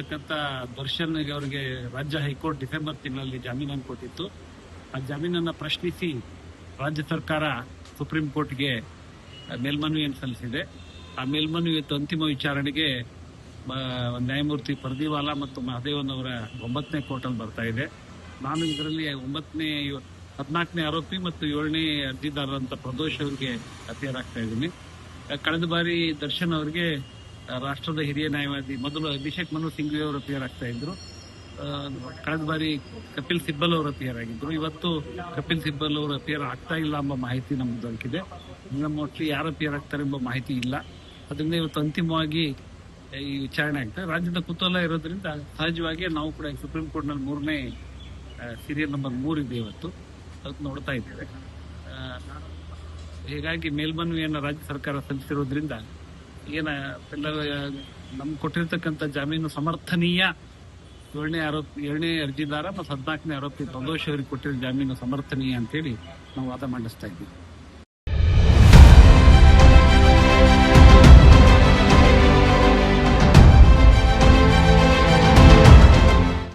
ಆಗಿರ್ತಕ್ಕಂಥ ದರ್ಶನ್ ಅವರಿಗೆ ರಾಜ್ಯ ಹೈಕೋರ್ಟ್ ಡಿಸೆಂಬರ್ ತಿಂಗಳಲ್ಲಿ ಜಾಮೀನನ್ನು ಕೊಟ್ಟಿತ್ತು. ಆ ಜಾಮೀನನ್ನ ಪ್ರಶ್ನಿಸಿ ರಾಜ್ಯ ಸರ್ಕಾರ ಸುಪ್ರೀಂ ಕೋರ್ಟ್ಗೆ ಮೇಲ್ಮನವಿಯನ್ನು ಸಲ್ಲಿಸಿದೆ. ಆ ಮೇಲ್ಮನವಿ ಅಂತಿಮ ವಿಚಾರಣೆಗೆ ನ್ಯಾಯಮೂರ್ತಿ ಪರ್ದಿವಾಲಾ ಮತ್ತು ಮಹದೇವನ್ ಅವರ ಒಂಬತ್ತನೇ ಕೋರ್ಟಲ್ಲಿ ಬರ್ತಾ ಇದೆ. ನಾನು ಇದರಲ್ಲಿ ಒಂಬತ್ತನೇ, ಹದಿನಾಲ್ಕನೇ ಆರೋಪಿ ಮತ್ತು ಏಳನೇ ಅರ್ಜಿದಾರರಂತ ಪ್ರದೋಷ್ ಅವರಿಗೆ ಆಗ್ತಾ ಇದ್ದೀನಿ. ಕಳೆದ ಬಾರಿ ದರ್ಶನ್ ಅವರಿಗೆ ರಾಷ್ಟ್ರದ ಹಿರಿಯ ನ್ಯಾಯವಾದಿ ಮೊದಲು ಅಭಿಷೇಕ್ ಮನು ಸಿಂಘ್ವಿ ಅವರು ಅಪಿಯರ್ ಆಗ್ತಾ ಇದ್ರು ಕಳೆದ ಬಾರಿ ಕಪಿಲ್ ಸಿಬ್ಬಲ್ ಅವರು ಅಪಿಯರ್ ಆಗಿದ್ರು ಇವತ್ತು ಕಪಿಲ್ ಸಿಬ್ಬಲ್ ಅವರು ಅಪಿಯರ್ ಆಗ್ತಾ ಇಲ್ಲ ಎಂಬ ಮಾಹಿತಿ ನಮ್ಗೆ ದೊರಕಿದೆ ನಮ್ಮ ಮೋಸ್ಟ್ಲಿ ಯಾರು ಅಪಿಯರ್ ಆಗ್ತಾರೆ ಎಂಬ ಮಾಹಿತಿ ಇಲ್ಲ. ಅದರಿಂದ ಇವತ್ತು ಅಂತಿಮವಾಗಿ ಈ ವಿಚಾರಣೆ ಆಗ್ತದೆ ರಾಜ್ಯದ ಕುತೂಹಲ ಇರೋದ್ರಿಂದ ಸಹಜವಾಗಿ ನಾವು ಕೂಡ ಸುಪ್ರೀಂ ಕೋರ್ಟ್ನಲ್ಲಿ ಮೂರನೇ ಸೀರಿಯಲ್ ನಂಬರ್ ಮೂರ್ ಇದೆ ಇವತ್ತು. ಅದಕ್ಕೆ ನೋಡ್ತಾ ಇದ್ದೇವೆ. ಹೀಗಾಗಿ ಮೇಲ್ಮನವಿಯನ್ನು ರಾಜ್ಯ ಸರ್ಕಾರ ಸಲ್ಲಿಸಿರೋದ್ರಿಂದ ಏನ ಪಿಲ್ಲರ್, ನಮ್ಗೆ ಕೊಟ್ಟಿರ್ತಕ್ಕಂಥ ಜಾಮೀನು ಸಮರ್ಥನೀಯ ಏಳನೇ ಆರೋಪಿ, ಏಳನೇ ಅರ್ಜಿದಾರ ಮತ್ತು ಹದಿನಾಲ್ಕನೇ ಆರೋಪಿ ಸಂತೋಷ್ ಅವರಿಗೆ ಕೊಟ್ಟಿರೋ ಜಾಮೀನು ಸಮರ್ಥನೀಯ ಅಂತೇಳಿ ನಾವು ವಾದ ಮಂಡಿಸ್ತಾ ಇದ್ದೀವಿ.